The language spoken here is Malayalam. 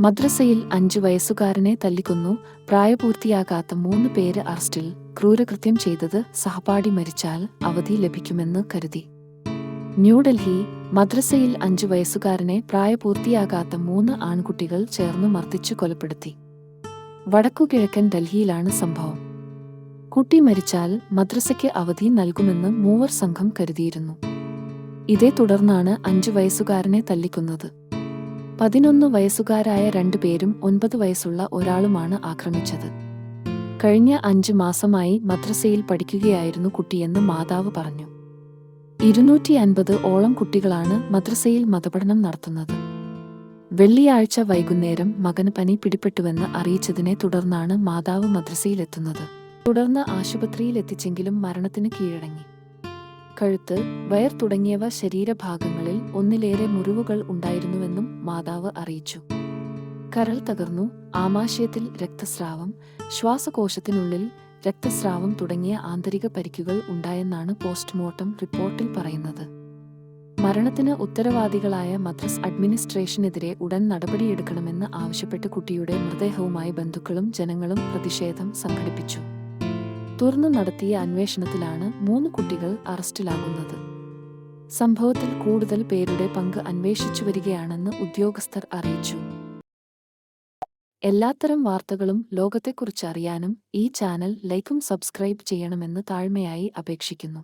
മദ്രസയിൽ അഞ്ചു വയസ്സുകാരനെ തല്ലിക്കൊന്നു. പ്രായപൂർത്തിയാകാത്ത മൂന്ന് പേര് അറസ്റ്റിൽ. ക്രൂരകൃത്യം ചെയ്തത് സഹപാഠി മരിച്ചാൽ അവധി ലഭിക്കുമെന്ന് കരുതി. ന്യൂഡൽഹി മദ്രസയിൽ അഞ്ചു വയസ്സുകാരനെ പ്രായപൂർത്തിയാകാത്ത മൂന്ന് ആൺകുട്ടികൾ ചേർന്ന് മർദ്ദിച്ചു കൊലപ്പെടുത്തി. വടക്കുകിഴക്കൻ ഡൽഹിയിലാണ് സംഭവം. കുട്ടി മരിച്ചാൽ മദ്രസയ്ക്ക് അവധി നൽകുമെന്ന് മൂവർ സംഘം കരുതിയിരുന്നു. ഇതേ തുടർന്നാണ് അഞ്ചു വയസ്സുകാരനെ തല്ലിക്കൊന്നത്. പതിനൊന്ന് വയസ്സുകാരായ രണ്ടുപേരും ഒൻപത് വയസ്സുള്ള ഒരാളുമാണ് ആക്രമിച്ചത്. കഴിഞ്ഞ അഞ്ച് മാസമായി മദ്രസയിൽ പഠിക്കുകയായിരുന്നു കുട്ടിയെന്ന് മാതാവ് പറഞ്ഞു. ഇരുന്നൂറ്റി അൻപത് ഓളം കുട്ടികളാണ് മദ്രസയിൽ മതപഠനം നടത്തുന്നത്. വെള്ളിയാഴ്ച വൈകുന്നേരം മകന് പനി പിടിപെട്ടുവെന്ന് അറിയിച്ചതിനെ തുടർന്നാണ് മാതാവ് മദ്രസയിലെത്തുന്നത്. തുടർന്ന് ആശുപത്രിയിലെത്തിച്ചെങ്കിലും മരണത്തിന് കീഴടങ്ങി. കഴുത്ത് വയർ തുടങ്ങിയവ ശരീരഭാഗങ്ങളിൽ ഒന്നിലേറെ മുറിവുകൾ ഉണ്ടായിരുന്നുവെന്നും മാതാവ് അറിയിച്ചു. കരൾ തകർന്നു ആമാശയത്തിൽ രക്തസ്രാവം ശ്വാസകോശത്തിനുള്ളിൽ രക്തസ്രാവം തുടങ്ങിയ ആന്തരിക പരിക്കുകൾ ഉണ്ടായെന്നാണ് പോസ്റ്റ്മോർട്ടം റിപ്പോർട്ടിൽ പറയുന്നത്. മരണത്തിന് ഉത്തരവാദികളായ മദ്രസ് അഡ്മിനിസ്ട്രേഷനെതിരെ ഉടൻ നടപടിയെടുക്കണമെന്ന് ആവശ്യപ്പെട്ട് കുട്ടിയുടെ മൃതദേഹവുമായി ബന്ധുക്കളും ജനങ്ങളും പ്രതിഷേധം സംഘടിപ്പിച്ചു. തുറന്നു നടത്തിയ അന്വേഷണത്തിലാണ് മൂന്ന് കുട്ടികൾ അറസ്റ്റിലാകുന്നത്. സംഭവത്തിൽ കൂടുതൽ പേരുടെ പങ്ക് അന്വേഷിച്ചു വരികയാണെന്ന് ഉദ്യോഗസ്ഥർ അറിയിച്ചു. എല്ലാത്തരം വാർത്തകളും ലോകത്തെക്കുറിച്ച് അറിയാനും ഈ ചാനൽ ലൈക്കും സബ്സ്ക്രൈബ് ചെയ്യണമെന്ന് താഴ്മയായി അപേക്ഷിക്കുന്നു.